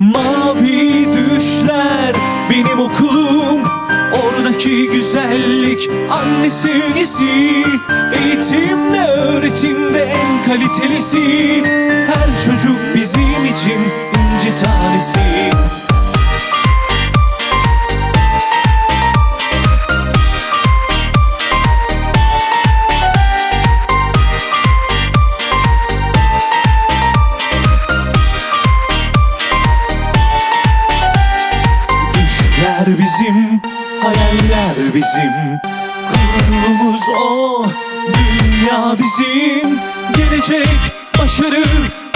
Mavi düşler benim okulum. Oradaki güzellik anne sevgisi. Eğitimde öğretimde en kalitelisi hayaller bizim. Kurumumuz o, dünya bizim. Gelecek, başarı,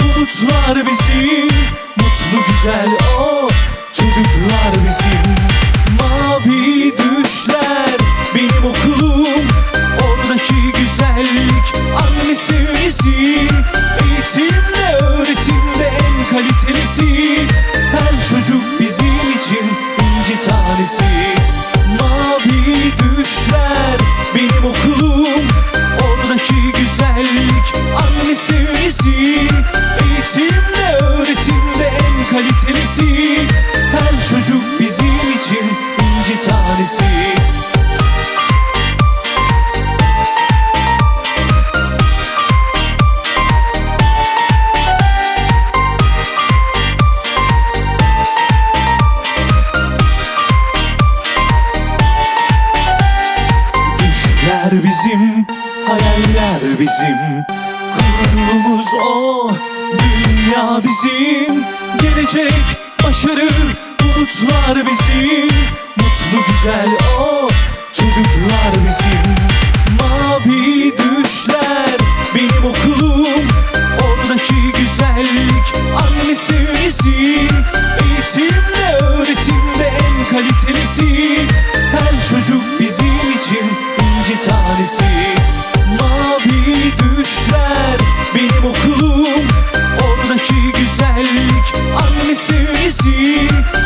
umutlar bizim. Mutlu güzel o, çocuklar bizim. Mavi düşler benim okulum. Oradaki güzellik anne sevgisi Eğitimde öğretimde en kalitelisi hayaller bizim. Kurumumuz o, dünya bizim. Gelecek, başarı, umutlar bizim. Mutlu güzel o, çocuklar bizim. Mavi düşler benim okulum. Oradaki güzellik anne sevgisi Eğitimde sevgisi